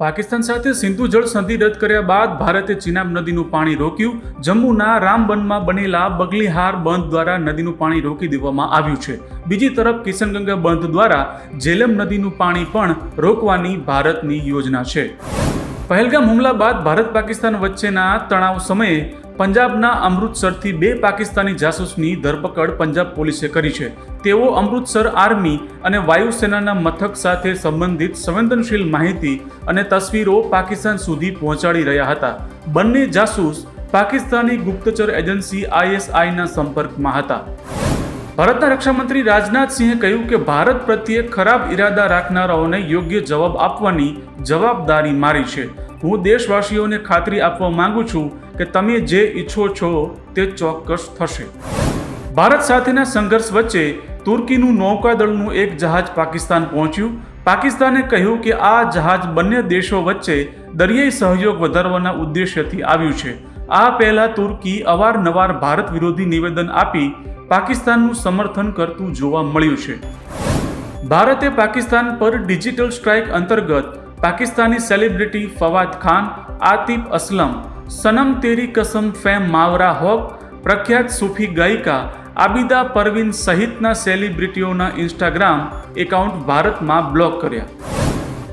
પાકિસ્તાન સાથે સિંધુ જળ સંધિ રદ કર્યા બાદ ભારતે ચિનાબ નદીનું પાણી રોક્યું. જમ્મુના રામબનમાં બનેલા બગલીહાર બંધ દ્વારા નદીનું પાણી રોકી દેવામાં આવ્યું છે. બીજી તરફ કિશનગંગા બંધ દ્વારા જેલમ નદીનું પાણી પણ રોકવાની ભારતની યોજના છે. પહેલગામ હુમલા બાદ ભારત પાકિસ્તાન વચ્ચેના તણાવ સમયે પંજાબના અમૃતસરથી બે પાકિસ્તાની જાસૂસની ધરપકડ પંજાબ પોલીસે કરી છે. તેઓ અમૃતસર આર્મી અને વાયુસેનાના મથક સાથે સંબંધિત સંવેદનશીલ માહિતી અને તસવીરો પાકિસ્તાન સુધી પહોંચાડી રહ્યા હતા. બંને જાસૂસ પાકિસ્તાની ગુપ્તચર એજન્સી આઈએસઆઈના સંપર્કમાં હતા. ભારતના રક્ષામંત્રી રાજનાથસિંહે કહ્યું કે ભારત પ્રત્યે ખરાબ ઈરાદા રાખનારાઓને યોગ્ય જવાબ આપવાની જવાબદારી મારી છે. હું દેશવાસીઓને ખાતરી આપવા માંગુ છું કે તમે જે ઈચ્છો છો તે ચોક્કસ થશે. ભારત સાથેના સંઘર્ષ વચ્ચે તુર્કીનું નૌકાદળનું એક જહાજ પાકિસ્તાન પહોંચ્યું. પાકિસ્તાને કહ્યું કે આ જહાજ બંને દેશો વચ્ચે દરિયાઈ સહયોગ વધારવાના ઉદ્દેશ્યથી આવ્યું છે. આ પહેલા તુર્કી અવારનવાર ભારત વિરોધી નિવેદન આપી પાકિસ્તાનનું સમર્થન કરતું જોવા મળ્યું છે. ભારતે પાકિસ્તાન પર ડિજિટલ સ્ટ્રાઇક અંતર્ગત Pakistani celebrity Fawad Khan, Atif Aslam, Sanam Teri Kasam fame માવરા hoc પ્રખ્યાત સૂફી ગાયિકા, આબિદા પરવીન સહિતના સેલિબ્રિટીઓના ઇન્સ્ટાગ્રામ એકાઉન્ટ ભારતમાં બ્લોક કર્યા.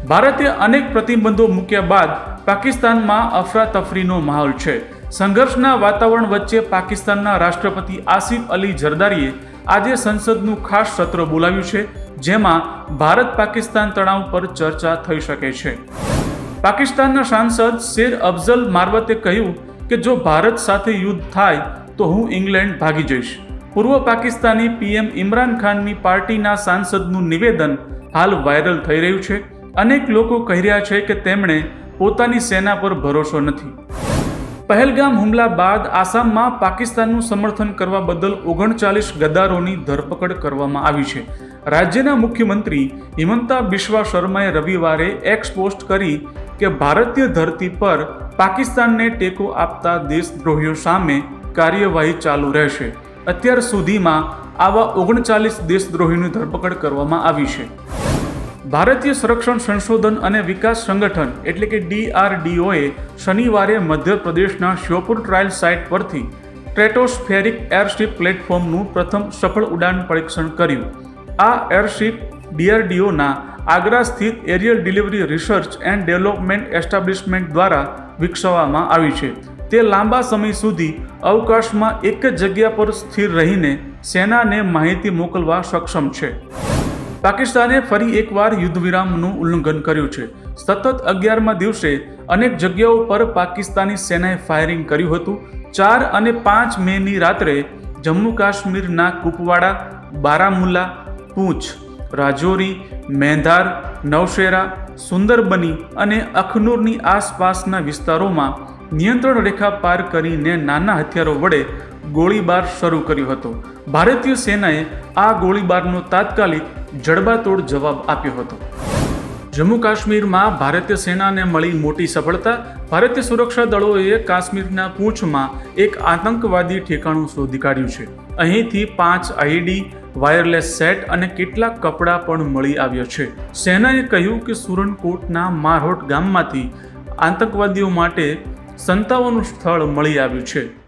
ભારતે અનેક પ્રતિબંધો મૂક્યા બાદ પાકિસ્તાનમાં અફરાતફરીનો માહોલ છે. સંઘર્ષના વાતાવરણ વચ્ચે પાકિસ્તાનના રાષ્ટ્રપતિ આસિફ અલી જરદારીએ આજે સંસદનું ખાસ સત્ર બોલાવ્યું છે. જેમાં ભારત પાકિસ્તાન તણાવ પર ચર્ચા થઈ શકે છે. પાકિસ્તાનના સાંસદ શેર અફઝલ મારવતે કહ્યું કે જો ભારત સાથે યુદ્ધ થાય તો હું ઇંગ્લેન્ડ ભાગી જઈશ. પૂર્વ પાકિસ્તાની પીએમ ઇમરાન ખાનની પાર્ટીના સાંસદનું નિવેદન હાલ વાયરલ થઈ રહ્યું છે. અનેક લોકો કહી રહ્યા છે કે તેમણે પોતાની સેના પર ભરોસો નથી. પહેલગામ હુમલા બાદ આસામમાં પાકિસ્તાનનું સમર્થન કરવા બદલ ઓગણચાલીસ ગદ્દારોની ધરપકડ કરવામાં આવી છે. રાજ્યના મુખ્યમંત્રી હિમંતા બિશ્વા શર્માએ રવિવારે એક્સ પોસ્ટ કરી કે ભારતીય ધરતી પર પાકિસ્તાનને ટેકો આપતા દેશદ્રોહીઓ સામે કાર્યવાહી ચાલુ રહેશે. અત્યાર સુધીમાં આવા ઓગણચાલીસ દેશદ્રોહીની ધરપકડ કરવામાં આવી છે. ભારતીય સંરક્ષણ સંશોધન અને વિકાસ સંગઠન એટલે કે ડીઆરડીઓએ શનિવારે મધ્યપ્રદેશના શ્યોપુર ટ્રાયલ સાઇટ પરથી ટ્રેટોસ્ફેરિક એરશિપ પ્લેટફોર્મનું પ્રથમ સફળ ઉડાન પરીક્ષણ કર્યું. આ એરશિપ ડીઆરડીઓના આગ્રા સ્થિત aerial delivery research and development establishment દ્વારા વિકસાવવામાં આવી છે. તે લાંબા સમય સુધી અવકાશમાં એક જ જગ્યા પર સ્થિર રહીને સેનાને માહિતી મોકલવા સક્ષમ છે. પાકિસ્તાને ફરી એકવાર યુદ્ધ વિરામનું ઉલ્લંઘન કર્યું છે. સતત અગિયારમા દિવસે અનેક જગ્યાઓ પર પાકિસ્તાની સેનાએ ફાયરિંગ કર્યું હતું. ચાર અને પાંચ મેની રાત્રે જમ્મુ કાશ્મીરના કુપવાડા, બારામુલ્લા, પૂંછ, રાજૌરી, મેંધાર નવશેરા સુંદરબની અને અખનૂરની આસપાસના વિસ્તારોમાં નિયંત્રણ રેખા પાર કરીને નાના હથિયારો વડે ગોળીબાર શરૂ કર્યો હતો. ભારતીય સેનાએ આ ગોળીબારનો તાત્કાલિક જડબાતોડ જવાબ આપ્યો હતો. જમ્મુ કાશ્મીરમાં ભારતીય સેનાને મળી મોટી સફળતા. ભારતીય સુરક્ષા દળોએ કાશ્મીરના પૂંછમાં એક આતંકવાદી ઠેકાણું શોધી કાઢ્યું છે. અહીંથી પાંચ આઈડી, વાયરલેસ સેટ અને કેટલાક કપડાં પણ મળી આવ્યા છે. સેનાએ કહ્યું કે સુરનકોટના મારહોટ ગામમાંથી આતંકવાદીઓ માટે સંતાવનનું સ્થળ મળી આવ્યું છે.